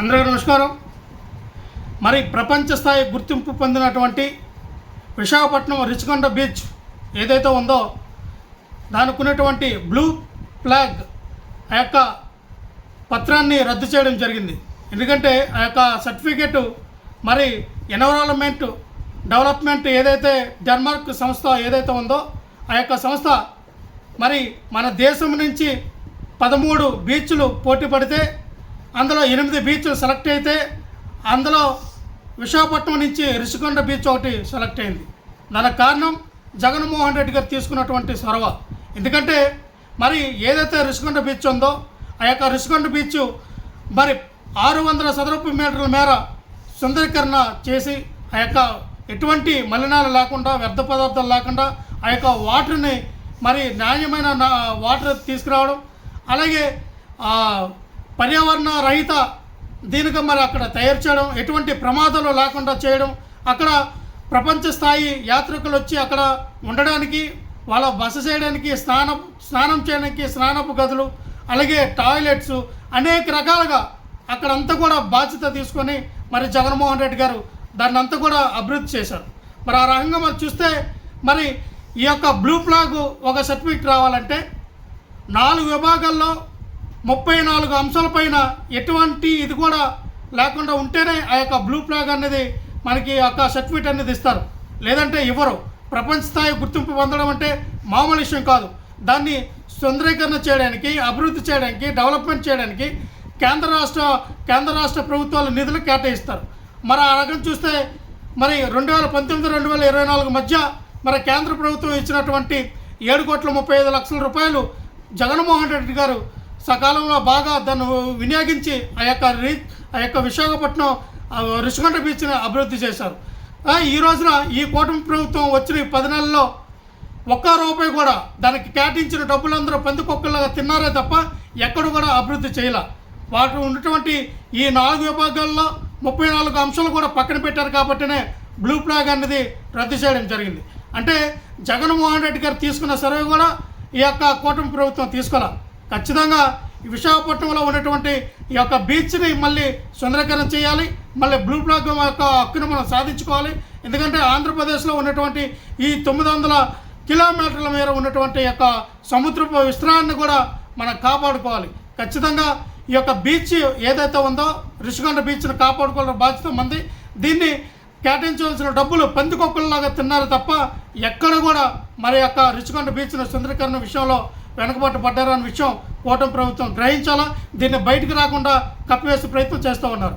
అందరికీ నమస్కారం. మరి ప్రపంచ స్థాయి గుర్తింపు పొందినటువంటి విశాఖపట్నం రిచికొండ బీచ్ ఏదైతే ఉందో దానికి ఉన్నటువంటి బ్లూ ఫ్లాగ్ ఆ యొక్క పత్రాన్ని రద్దు చేయడం జరిగింది. ఎందుకంటే ఆ యొక్క సర్టిఫికెట్ మరి ఎన్విరాన్మెంట్ డెవలప్మెంట్ ఏదైతే డెన్మార్క్ సంస్థ ఏదైతే ఉందో ఆ యొక్క సంస్థ మరి మన దేశం నుంచి పదమూడు బీచ్లు పోటీ పడితే అందులో ఎనిమిది బీచ్లు సెలెక్ట్ అయితే అందులో విశాఖపట్నం నుంచి రిషికొండ బీచ్ ఒకటి సెలెక్ట్ అయింది. దానికి కారణం జగన్మోహన్ రెడ్డి గారు తీసుకున్నటువంటి సొరవ. ఎందుకంటే మరి ఏదైతే రిషికొండ బీచ్ ఉందో ఆ యొక్క రిషికొండ బీచ్ మరి ఆరు వందల చదరపు మీటర్ల మేర సుందరీకరణ చేసి ఆ యొక్క ఎటువంటి మలినాలు లేకుండా వ్యర్థ పదార్థాలు లేకుండా ఆ యొక్క వాటర్ని మరి నాణ్యమైన వాటర్ తీసుకురావడం అలాగే పర్యావరణ రహిత దీనికి మరి అక్కడ తయారు చేయడం ఎటువంటి ప్రమాదాలు లేకుండా చేయడం అక్కడ ప్రపంచ స్థాయి యాత్రికులు వచ్చి అక్కడ ఉండడానికి వాళ్ళ బస చేయడానికి స్నానం స్నానం చేయడానికి స్నానపు గదులు అలాగే టాయిలెట్స్ అనేక రకాలుగా అక్కడంతా కూడా బాధ్యత తీసుకొని మరి జగన్మోహన్ రెడ్డి గారు దాన్ని అంతా కూడా అభివృద్ధి చేశారు. మరి ఆ రకంగా మరి చూస్తే మరి ఈ యొక్క బ్లూ ఫ్లాగ్ ఒక సర్టిఫికెట్ రావాలంటే నాలుగు విభాగాల్లో ముప్పై నాలుగు అంశాలపైన ఎటువంటి ఇది కూడా లేకుండా ఉంటేనే ఆ యొక్క బ్లూ ఫ్లాగ్ అనేది మనకి యొక్క సర్టిఫికేట్ అనేది ఇస్తారు. లేదంటే ఇవ్వరు ప్రపంచ స్థాయి గుర్తింపు పొందడం అంటే మామూలు విషయం కాదు. దాన్ని సుందరీకరణ చేయడానికి అభివృద్ధి చేయడానికి డెవలప్మెంట్ చేయడానికి కేంద్ర రాష్ట్ర కేంద్ర రాష్ట్ర ప్రభుత్వాలు నిధులు కేటాయిస్తారు. మరి ఆ రకం చూస్తే మరి రెండు వేల పంతొమ్మిది రెండు వేల ఇరవై నాలుగు మధ్య మరి కేంద్ర ప్రభుత్వం ఇచ్చినటువంటి ఏడు కోట్ల ముప్పై ఐదు లక్షల రూపాయలు జగన్మోహన్ రెడ్డి గారు సకాలంలో బాగా దాన్ని వినియోగించి ఆ యొక్క రీ ఆ యొక్క విశాఖపట్నం రుషికొండ బీచ్ని అభివృద్ధి చేశారు. ఈ రోజున ఈ కూటమి ప్రభుత్వం వచ్చిన ఈ పది నెలల్లో ఒక్క రూపాయి కూడా దానికి కేటాయించిన డబ్బులందరూ పందికొక్కలాగా తిన్నారే తప్ప ఎక్కడ కూడా అభివృద్ధి చేయలే. వాటి ఉన్నటువంటి ఈ నాలుగు విభాగాల్లో ముప్పై నాలుగు అంశాలు కూడా పక్కన పెట్టారు కాబట్టినే బ్లూ ఫ్లాగ్ అనేది రద్దు చేయడం జరిగింది. అంటే జగన్మోహన్ రెడ్డి గారు తీసుకున్న సర్వే కూడా ఈ యొక్క కూటమి ప్రభుత్వం తీసుకోవాలి ఖచ్చితంగా ఈ విశాఖపట్నంలో ఉన్నటువంటి ఈ యొక్క బీచ్ని మళ్ళీ సుందరీకరణ చేయాలి మళ్ళీ బ్లూ ఫ్లాగ్ యొక్క హక్కును మనం సాధించుకోవాలి. ఎందుకంటే ఆంధ్రప్రదేశ్లో ఉన్నటువంటి ఈ తొమ్మిది వందల కిలోమీటర్ల మేర ఉన్నటువంటి యొక్క సముద్రపు విస్తరాన్ని కూడా మనం కాపాడుకోవాలి. ఖచ్చితంగా ఈ యొక్క బీచ్ ఏదైతే ఉందో రిషికొండ బీచ్ను కాపాడుకోవాలని బాధ్యత మంది. దీన్ని కేటాయించవలసిన డబ్బులు పందికొక్కల్లాగా తిన్నారు తప్ప ఎక్కడ కూడా మరి యొక్క రిషికొండ బీచ్ను సుందరీకరణ విషయంలో వెనుకబాటు పడ్డారన్న విషయం కూటమి ప్రభుత్వం గ్రహించాలా? దీన్ని బయటకు రాకుండా కప్పివేసే ప్రయత్నం చేస్తూ ఉన్నారు.